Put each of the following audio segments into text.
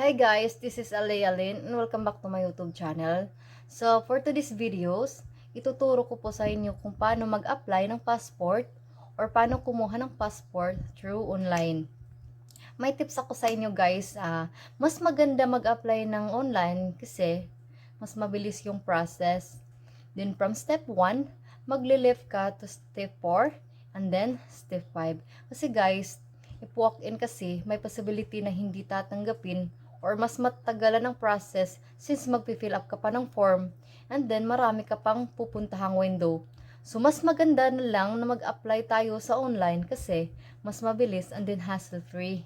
Hi guys, this is Alea Lin and welcome back to my YouTube channel. So for today's videos, ituturo ko po sa inyo kung paano mag-apply ng passport or paano kumuha ng passport through online. May tips ako sa inyo guys, ah, mas maganda mag-apply ng online kasi mas mabilis yung process. Then from step 1, magli-lift ka to step 4 and then step 5. Kasi guys, if walk in kasi, may possibility na hindi tatanggapin or mas matagalan ng process since magpi-fill up ka pa ng form and then marami ka pang pupuntahang window. So, mas maganda na lang na mag-apply tayo sa online kasi mas mabilis and then hassle-free.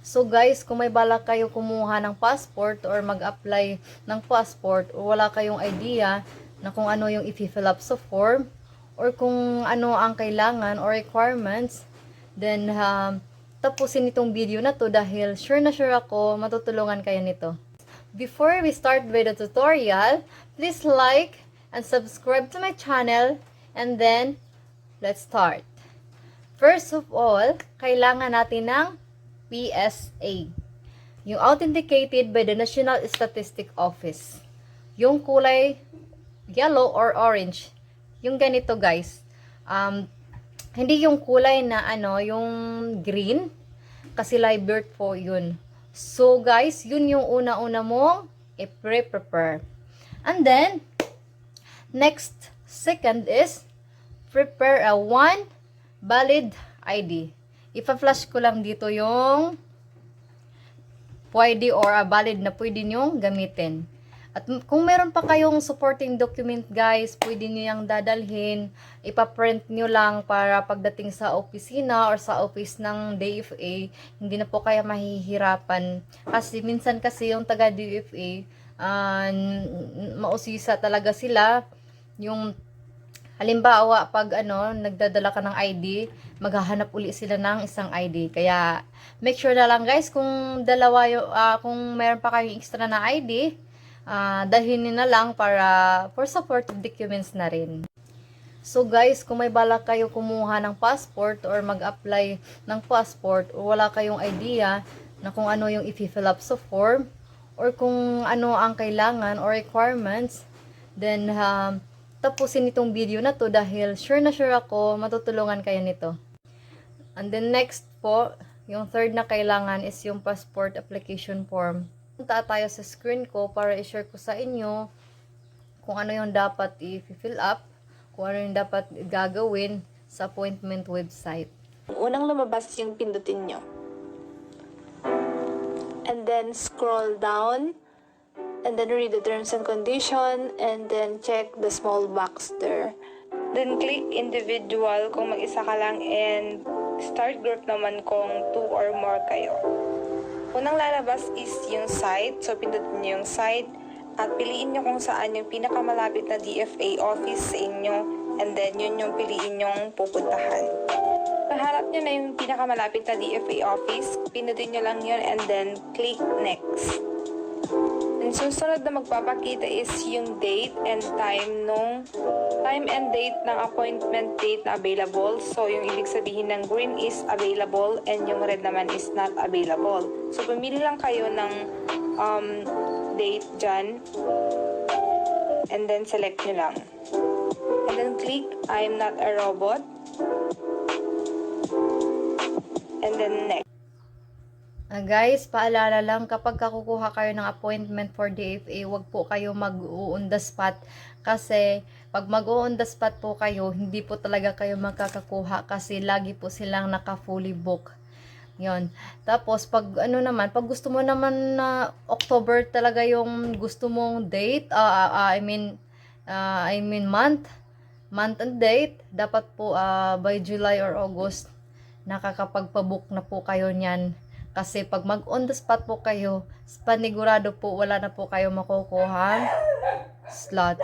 So guys, kung may balak kayo kumuha ng passport or mag-apply ng passport o wala kayong idea na kung ano yung i-fill up sa form or kung ano ang kailangan or requirements, then um, tapusin itong video na to dahil sure na sure ako matutulungan kayo nito. Before we start with the tutorial, please like and subscribe to my channel and then let's start. First of all, kailangan natin ng PSA. Yung authenticated by the National Statistic Office. Yung kulay yellow or orange. Yung ganito guys. Um, hindi yung kulay na ano, yung green. Kasi live birth po yun. So guys, yun yung una-una mong i-prepare. And then, next, second is, prepare a one valid ID. Ipa-flash ko lang dito yung pwede or a valid na pwede nyo gamitin. At kung meron pa kayong supporting document guys, pwede nyo yung dadalhin, ipaprint nyo lang para pagdating sa opisina or sa office ng DFA, hindi na po kaya mahihirapan. Kasi minsan kasi yung taga DFA, uh, mausisa talaga sila, yung Halimbawa, pag ano, nagdadala ka ng ID, maghahanap uli sila ng isang ID. Kaya, make sure na lang guys, kung dalawa yung, ah, kung meron pa kayong extra na ID, ah, dalhin na lang para for supportive documents na rin. So guys, kung may balak kayo kumuha ng passport or mag-apply ng passport o wala kayong idea na kung ano yung i-fill up sa form or kung ano ang kailangan or requirements, then um, tapusin itong video na to dahil sure na sure ako matutulungan kayo nito. And then next po, yung third na kailangan is yung passport application form. Punta tayo sa screen ko para i-share ko sa inyo kung ano yung dapat i-fill up, kung ano yung dapat gagawin sa appointment website. Unang lumabas yung pindutin nyo. And then scroll down. And then read the terms and condition. And then check the small box there. Then click individual kung mag-isa ka lang and start group naman kung two or more kayo. Unang lalabas is yung site. So pindutin nyo yung site. At piliin nyo kung saan yung pinakamalapit na DFA office sa inyo. And then yun yung piliin nyong pupuntahan. Paharap nyo na yung pinakamalapit na DFA office. Pinutin nyo lang yun and then click next. And susunod na magpapakita is yung date and time nung time and date ng appointment date na available. So, yung ibig sabihin ng green is available and yung red naman is not available. So, pumili lang kayo ng um, date dyan and then select nyo lang. And then click I'm not a robot. And then next. Ah, guys, paalala lang, kapag kakukuha kayo ng appointment for DFA, wag po kayo mag-on the spot. Kasi, pag mag-on the spot po kayo, hindi po talaga kayo makakakuha kasi lagi po silang naka-fully book. Yon. Tapos, pag ano naman, pag gusto mo naman na October talaga yung gusto mong date, ah, ah, ah, I mean, ah, I mean month, month and date, dapat po ah, by July or August, nakakapagpabook na po kayo niyan. Kasi pag mag on the spot po kayo, panigurado po wala na po kayo makukuha slot.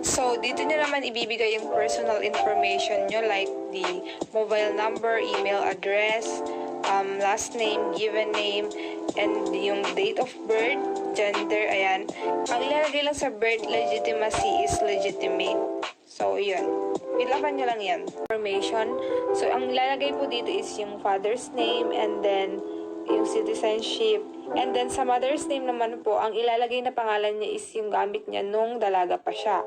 So, dito nyo naman ibibigay yung personal information nyo like the mobile number, email address, um, last name, given name, and yung date of birth, gender, ayan. Ang ilalagay lang sa birth legitimacy is legitimate. So, yun. Pilapan nyo lang yan. Information. So, ang ilalagay po dito is yung father's name and then yung citizenship, And then sa mother's name naman po, ang ilalagay na pangalan niya is yung gamit niya nung dalaga pa siya.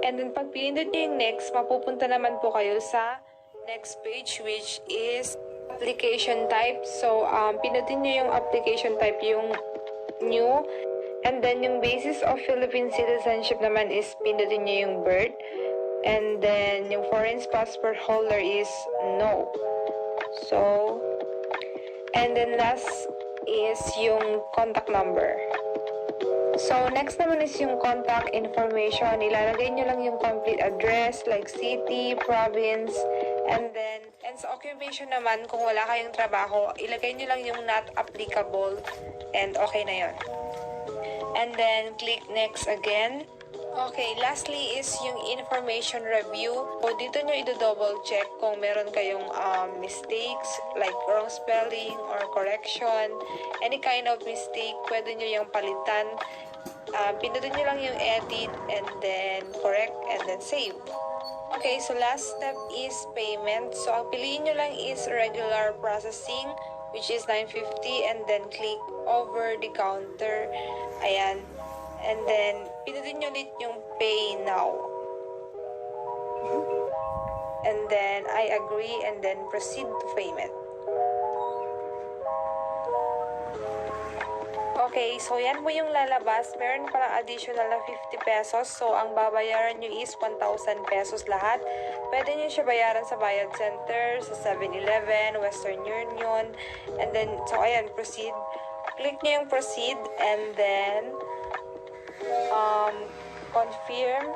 And then pag pinindot niyo yung next, mapupunta naman po kayo sa next page which is application type. So, um, pinutin niyo yung application type, yung new. And then yung basis of Philippine citizenship naman is pinutin niyo yung birth. And then yung foreign passport holder is no. So, and then last is yung contact number. So, next naman is yung contact information. Ilalagay nyo lang yung complete address like city, province, and then, and sa occupation naman, kung wala kayong trabaho, ilagay nyo lang yung not applicable and okay na yon. And then, click next again. Okay, lastly is yung information review. O dito nyo i-double check kung meron kayong um, mistakes like wrong spelling or correction. Any kind of mistake, pwede nyo yung palitan. Uh, pindutin nyo lang yung edit and then correct and then save. Okay, so last step is payment. So ang piliin nyo lang is regular processing which is 950 and then click over the counter. Ayan. And then, pindutin nyo ulit yung pay now. And then, I agree and then proceed to payment. Okay, so yan po yung lalabas. Meron palang additional na 50 pesos. So, ang babayaran nyo is 1,000 pesos lahat. Pwede nyo siya bayaran sa Bayad Center, sa 7-Eleven, Western Union. And then, so ayan, proceed. Click nyo yung proceed and then confirm.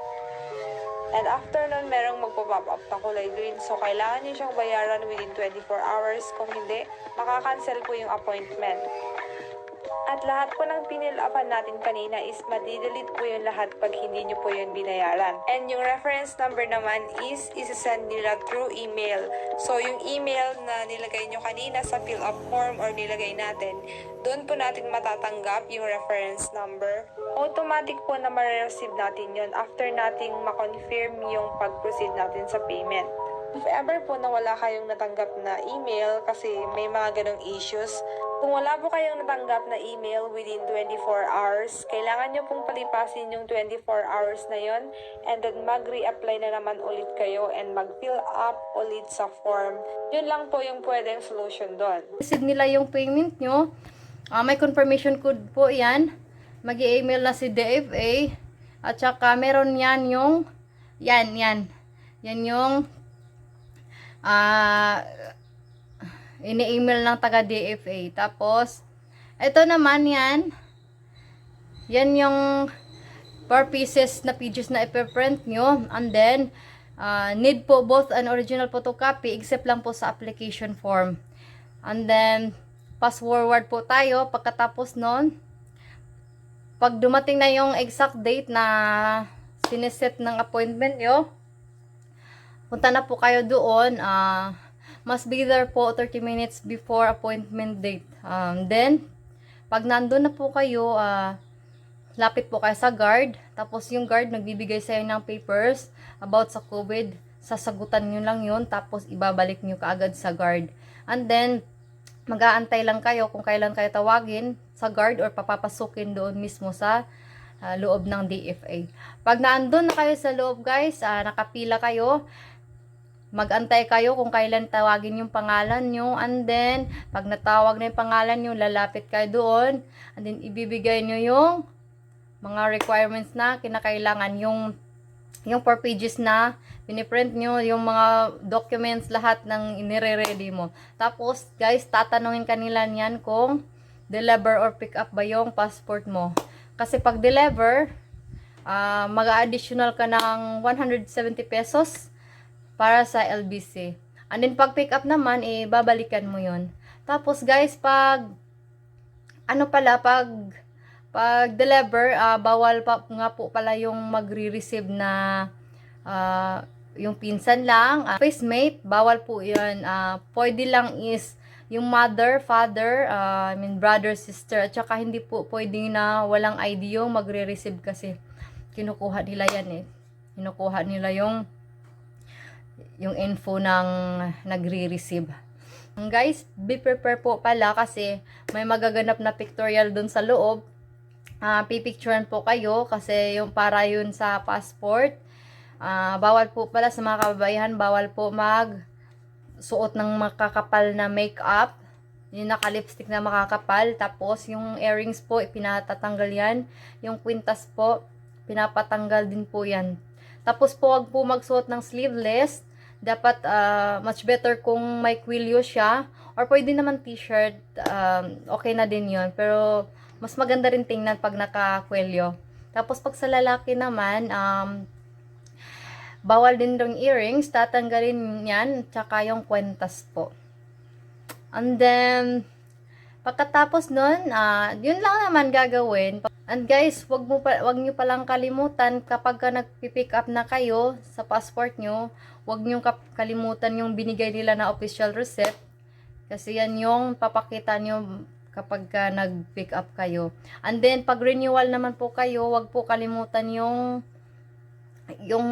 And after nun, merong magpo-pop up na kulay green. So, kailangan nyo siyang bayaran within 24 hours. Kung hindi, makakancel po yung appointment. At lahat po ng pinilapan natin kanina is madidelete po yung lahat pag hindi nyo po yun binayaran. And yung reference number naman is isasend nila through email. So yung email na nilagay nyo kanina sa fill up form or nilagay natin, doon po natin matatanggap yung reference number. Automatic po na ma-receive natin yun after nating ma-confirm yung pag-proceed natin sa payment. If ever po na wala kayong natanggap na email kasi may mga ganong issues, kung wala po kayong natanggap na email within 24 hours, kailangan nyo pong palipasin yung 24 hours na yon and then mag-re-apply na naman ulit kayo and mag-fill up ulit sa form. Yun lang po yung pwedeng solution doon. receive nila yung payment nyo, ah, may confirmation code po yan. mag email na si DFA. At saka meron yan yung, yan, yan. Yan yung, ah, ini-email ng taga DFA. Tapos, ito naman yan. Yan yung 4 pieces na pages na ipiprint nyo. And then, ah, need po both an original photocopy except lang po sa application form. And then, pass forward po tayo. Pagkatapos nun, pag dumating na yung exact date na sineset ng appointment nyo, punta na po kayo doon. ah must be there po 30 minutes before appointment date. Um, then, pag nandun na po kayo, ah lapit po kayo sa guard. Tapos yung guard nagbibigay sa ng papers about sa COVID. Sasagutan nyo lang yun. Tapos ibabalik nyo kaagad sa guard. And then, mag-aantay lang kayo kung kailan kayo tawagin sa guard or papapasukin doon mismo sa ah, loob ng DFA. Pag naandun na kayo sa loob guys, ah, nakapila kayo, magantay kayo kung kailan tawagin yung pangalan nyo and then pag natawag na yung pangalan nyo lalapit kayo doon and then ibibigay nyo yung mga requirements na kinakailangan yung yung 4 pages na piniprint nyo yung mga documents lahat ng inire-ready mo. Tapos guys tatanungin kanila niyan kung deliver or pick up ba yung passport mo. Kasi pag deliver ah mag-additional ka ng 170 pesos para sa LBC. And then, pag pick up naman, eh, babalikan mo yon Tapos, guys, pag, ano pala, pag, pag deliver, ah, bawal pa nga po pala yung magre-receive na, ah, yung pinsan lang, ah, face mate, bawal po yun. Ah, pwede lang is, yung mother, father, ah, I mean, brother, sister, at saka hindi po pwede na walang ID yung magre-receive kasi kinukuha nila yan eh. Kinukuha nila yung yung info ng nagre-receive. Guys, be prepare po pala kasi may magaganap na pictorial dun sa loob. Ah, pipicturean po kayo kasi yung para yun sa passport. Ah, bawal po pala sa mga kababayan, bawal po mag suot ng makakapal na makeup. Yung naka-lipstick na makakapal. Tapos, yung earrings po, ipinatatanggal yan. Yung kwintas po, pinapatanggal din po yan. Tapos po, wag po magsuot ng sleeveless. Dapat, ah, much better kung may quillo siya. Or pwede naman t-shirt. um, okay na din yon Pero, mas maganda rin tingnan pag naka-kwelyo. Tapos, pag sa lalaki naman, um, bawal din yung earrings. Tatanggalin yan. Tsaka yung kwentas po. And then, pagkatapos nun, ah, yun lang naman gagawin. And guys, wag mo pa, wag niyo palang kalimutan kapag ka nagpi-pick up na kayo sa passport nyo, wag niyo kalimutan yung binigay nila na official receipt. Kasi yan yung papakita nyo kapag ka nag-pick up kayo. And then, pag renewal naman po kayo, wag po kalimutan yung yung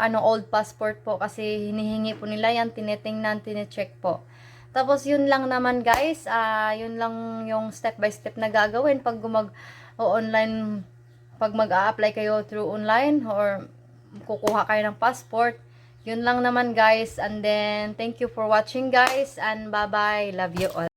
ano old passport po kasi hinihingi po nila yan, tinitingnan, tine-check po. Tapos yun lang naman guys, ah yun lang yung step by step na gagawin pag gumag o online pag mag-a-apply kayo through online or kukuha kayo ng passport. Yun lang naman guys and then thank you for watching guys and bye bye. Love you all.